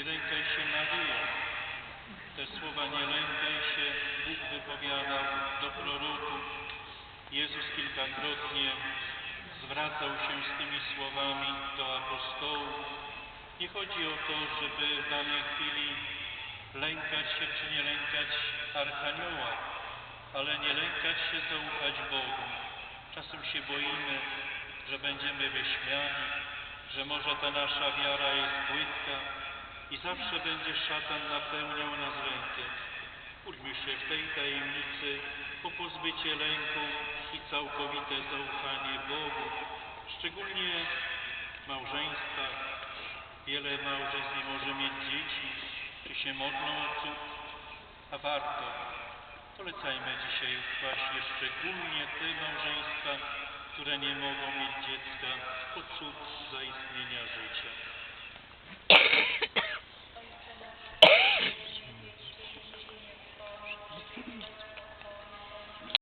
Nie lękaj się Maryjo. Te słowa nie lękaj się Bóg wypowiadał do proroków. Jezus kilkakrotnie zwracał się z tymi słowami do apostołów. Nie chodzi o to, żeby w danej chwili lękać się czy nie lękać archanioła, ale nie lękać się zaufać Bogu. Czasem się boimy, że będziemy wyśmiani, że może ta nasza wiara jest płytka, zawsze będzie szatan napełniał nas lękiem. Módlmy się w tej tajemnicy o pozbycie lęku i całkowite zaufanie Bogu. Szczególnie w małżeństwach. Wiele małżeństw nie może mieć dzieci, czy się modlą o cud, a warto. Polecajmy dzisiaj właśnie szczególnie te małżeństwa, które nie mogą mieć dziecka o cud zaistnienia życia.